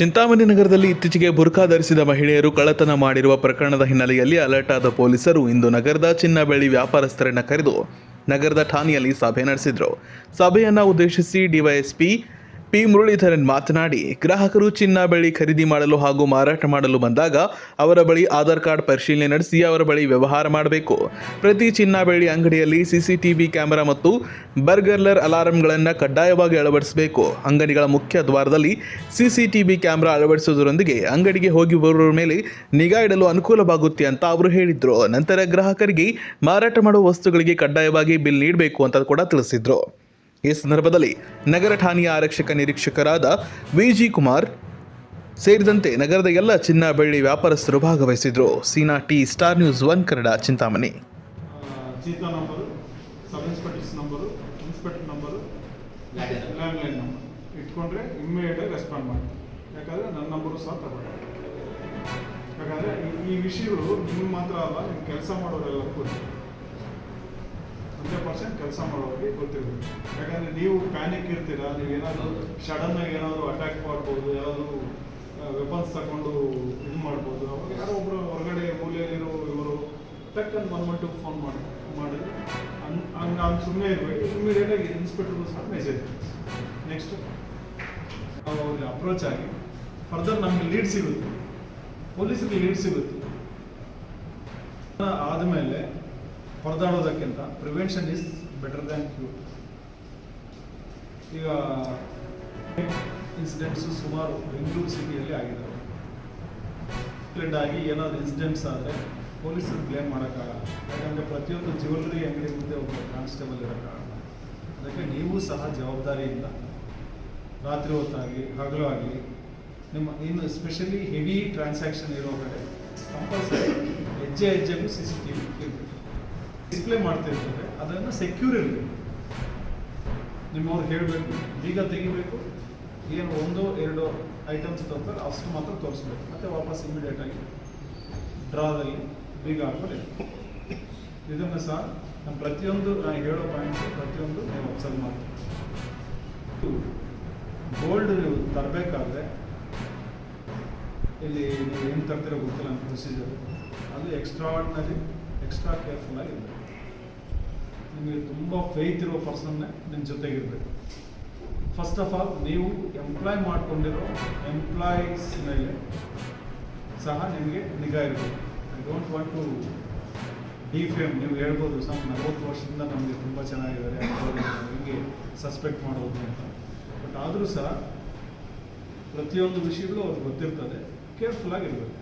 ಚಿಂತಾಮಣಿ ನಗರದಲ್ಲಿ ಇತ್ತೀಚೆಗೆ ಬುರ್ಖಾ ಧರಿಸಿದ ಮಹಿಳೆಯರು ಕಳ್ಳತನ ಮಾಡಿರುವ ಪ್ರಕರಣದ ಹಿನ್ನೆಲೆಯಲ್ಲಿ ಅಲರ್ಟ್ ಆದ ಪೊಲೀಸರು ಇಂದು ನಗರದ ಚಿನ್ನ ಬೆಳ್ಳಿ ವ್ಯಾಪಾರಸ್ಥರನ್ನ ಕರೆದು ನಗರದ ಠಾಣೆಯಲ್ಲಿ ಸಭೆ ನಡೆಸಿದರು. ಸಭೆಯನ್ನು ಉದ್ದೇಶಿಸಿ ಡಿವೈಎಸ್ಪಿ ಪಿ ಮುರಳೀಧರನ್ ಮಾತನಾಡಿ, ಗ್ರಾಹಕರು ಚಿನ್ನ ಬೆಳ್ಳಿ ಖರೀದಿ ಮಾಡಲು ಹಾಗೂ ಮಾರಾಟ ಮಾಡಲು ಬಂದಾಗ ಅವರ ಬಳಿ ಆಧಾರ್ ಕಾರ್ಡ್ ಪರಿಶೀಲನೆ ನಡೆಸಿ ಅವರ ಬಳಿ ವ್ಯವಹಾರ ಮಾಡಬೇಕು. ಪ್ರತಿ ಚಿನ್ನ ಬೆಳ್ಳಿ ಅಂಗಡಿಯಲ್ಲಿ ಸಿಸಿಟಿವಿ ಕ್ಯಾಮೆರಾ ಮತ್ತು ಬರ್ಗರ್ಲರ್ ಅಲಾರಂಗಳನ್ನು ಕಡ್ಡಾಯವಾಗಿ ಅಳವಡಿಸಬೇಕು. ಅಂಗಡಿಗಳ ಮುಖ್ಯ ದ್ವಾರದಲ್ಲಿ ಸಿಸಿಟಿವಿ ಕ್ಯಾಮೆರಾ ಅಳವಡಿಸುವುದರೊಂದಿಗೆ ಅಂಗಡಿಗೆ ಹೋಗಿ ಬರುವವರ ಮೇಲೆ ನಿಗಾ ಇಡಲು ಅನುಕೂಲವಾಗುತ್ತೆ ಅಂತ ಅವರು ಹೇಳಿದ್ರು. ನಂತರ ಗ್ರಾಹಕರಿಗೆ ಮಾರಾಟ ಮಾಡುವ ವಸ್ತುಗಳಿಗೆ ಕಡ್ಡಾಯವಾಗಿ ಬಿಲ್ ನೀಡಬೇಕು ಅಂತ ಕೂಡ ತಿಳಿಸಿದ್ರು. ಈ ಸಂದರ್ಭದಲ್ಲಿ ನಗರ ಠಾಣೆಯ ಆರಕ್ಷಕ ನಿರೀಕ್ಷಕರಾದ ವಿಜಿ ಕುಮಾರ್ ಸೇರಿದಂತೆ ನಗರದ ಎಲ್ಲ ಚಿನ್ನ ಬೆಳ್ಳಿ ವ್ಯಾಪಾರಸ್ಥರು ಭಾಗವಹಿಸಿದ್ರು. Seena T star news one Kannada, Chintamani. Cheetah number, sub inspectors number, inspector number, landline number ಇಟ್ಕೊಂಡ್ರೆ ಇಮ್ಮಿಡಿಯೇಟಾಗಿ ರೆಸ್ಪಾಂಡ್ ಮಾಡಿ ಯಾಕಂದರೆ ನನ್ನ ನಂಬರು ಸಹ ತಗೊಂಡು ಯಾಕಂದರೆ ಈ ವಿಷಯಗಳು ನಿಮ್ಗೆ ಮಾತ್ರ ಅಲ್ಲ ನಿಮ್ಮ ಕೆಲಸ ಮಾಡೋರೆಲ್ಲ ಗೊತ್ತು ಹಂಡ್ರೆಡ್ ಪರ್ಸೆಂಟ್ ಕೆಲಸ ಮಾಡೋರಿಗೆ ಗೊತ್ತಿರಬೇಕು ಯಾಕಂದರೆ ನೀವು ಪ್ಯಾನಿಕ್ ಇರ್ತೀರಾ, ನೀವು ಏನಾದರೂ ಸಡನ್ನಾಗಿ ಏನಾದರೂ ಅಟ್ಯಾಕ್ ಮಾಡ್ಬೋದು, ಯಾರಾದರೂ ವೆಪನ್ಸ್ ತಗೊಂಡು ಇದು ಮಾಡ್ಬೋದು, ಅವಾಗ ಯಾರೋ ಒಬ್ಬರು ಹೊರಗಡೆ ಮೂಲೆಯಲ್ಲಿರೋ ಇವರು ಟಕ್ಕನ್ ಬಂದ್ಬಿಟ್ಟು ಫೋನ್ ಮಾಡಿ, ಮಾಡಿದ್ರೆ. ಹಂಗೆ ಹಂಗೆ ಸುಮ್ಮನೆ ಇರಬೇಕು. ಇಮಿಡಿಯೇಟಾಗಿ ಇನ್ಸ್ಪೆಕ್ಟರ್ಗೂ ಸಹ ಮೆಸೇಜ್ ನೆಕ್ಸ್ಟ್ ನಾವು ಅವ್ರಿಗೆ ಅಪ್ರೋಚ್ ಆಗಿ ಫರ್ದರ್ ನಮಗೆ ಲೀಡ್ ಸಿಗುತ್ತೆ. ಪೊಲೀಸರಿಗೆ ಲೀಡ್ ಸಿಗುತ್ತೆ. ಆದಮೇಲೆ ಹೊರದಾಡೋದಕ್ಕಿಂತ prevention is better than cure ಈಗ ಇನ್ಸಿಡೆಂಟ್ಸು ಸುಮಾರು ಬೆಂಗಳೂರು ಸಿಟಿಯಲ್ಲಿ ಆಗಿದ್ದಾವೆ ಆಗಿ ಏನಾದರೂ ಇನ್ಸಿಡೆಂಟ್ಸ್ ಆದರೆ ಪೊಲೀಸರು ಬ್ಲೇಮ್ ಮಾಡೋಕ್ಕಾಗಲ್ಲ. ಯಾಕಂದರೆ ಪ್ರತಿಯೊಂದು ಜ್ಯುವೆಲ್ಲರಿ ಅಂಗಡಿ ಮುಂದೆ ಒಬ್ಬ ಕಾನ್ಸ್ಟೇಬಲ್ ಇರೋಕ್ಕಾಗಲ್ಲ. ಅದಕ್ಕೆ ನೀವು ಸಹ ಜವಾಬ್ದಾರಿಯಿಂದ ರಾತ್ರಿ ಹೊತ್ತಾಗಿ ಹಗಲು ಆಗಲಿ, ನಿಮ್ಮ ಇನ್ನು ಎಸ್ಪೆಷಲಿ ಹೆವಿ ಟ್ರಾನ್ಸಾಕ್ಷನ್ ಇರೋ ಕಡೆ ಕಂಪಲ್ಸರಿ ಹೆಜ್ಜೆ ಹೆಜ್ಜೆಗೂ ಸಿ ಸಿ ಟಿ ವಿ ಇರಬೇಕು ಡಿಸ್ಪ್ಲೇ ಮಾಡ್ತಿರ್ತಾರೆ ಅದನ್ನು ಸೆಕ್ಯೂರ್ ಇರಬೇಕು ನಿಮ್ಮವ್ರು ಹೇಳಬೇಕು, ಈಗ ತೆಗಿಬೇಕು ಏನು ಒಂದು ಎರಡು ಐಟಮ್ಸ್ ತರ್ತಾರೆ, ಅಷ್ಟು ಮಾತ್ರ ತೋರಿಸ್ಬೇಕು. ಮತ್ತೆ ವಾಪಸ್ ಇಮಿಡಿಯೇಟ್ ಆಗಿ ಡ್ರಾದಲ್ಲಿ ಬೀಗ ಹಾಕೋದು ಇದನ್ನು ಸಹ ನಮ್ಮ ಪ್ರತಿಯೊಂದು, ನಾನು ಹೇಳೋ ಪಾಯಿಂಟ್ಸ್ ಪ್ರತಿಯೊಂದು ನೀವು ಅಬ್ಸರ್ವ್ ಮಾಡಿ ಗೋಲ್ಡ್ ನೀವು ತರಬೇಕಾದ್ರೆ, ಇಲ್ಲಿ ನೀವು ಏನು ತರ್ತಿರೋ ಗೊತ್ತಿಲ್ಲ ನನ್ನ ಪ್ರೊಸೀಜರ್ ಅದು ಎಕ್ಸ್ಟ್ರಾರ್ಡಿನರಿ ಎಕ್ಸ್ಟ್ರಾ ಕೇರ್ಫುಲ್ ಆಗಿರ್ಬೇಕು ನಿಮಗೆ ತುಂಬ ಫೇತ್ ಇರೋ ಪರ್ಸನ್ನೇ ನಿಮ್ಮ ಜೊತೆಗಿರಬೇಕು. ಫಸ್ಟ್ ಆಫ್ ಆಲ್ ನೀವು ಎಂಪ್ಲಾಯ್ ಮಾಡ್ಕೊಂಡಿರೋ ಎಂಪ್ಲಾಯೀಸ್ ಮೇಲೆ ಸಹ ನಿಮಗೆ ನಿಗಾ ಇರಬೇಕು. I don't want to defame ನೀವು ಹೇಳ್ಬೋದು ಸಮ್ ನಲವತ್ತು ವರ್ಷದಿಂದ ನಮಗೆ ತುಂಬ ಚೆನ್ನಾಗಿದ್ದಾರೆ ನಿಮಗೆ ಸಸ್ಪೆಕ್ಟ್ ಮಾಡೋದು ಅಂತ. ಬಟ್ ಆದರೂ ಸಹ ಪ್ರತಿಯೊಂದು ವಿಷಯಗಳು ಅವ್ರಿಗೆ ಗೊತ್ತಿರ್ತದೆ. ಕೇರ್ಫುಲ್ ಆಗಿರ್ಬೇಕು.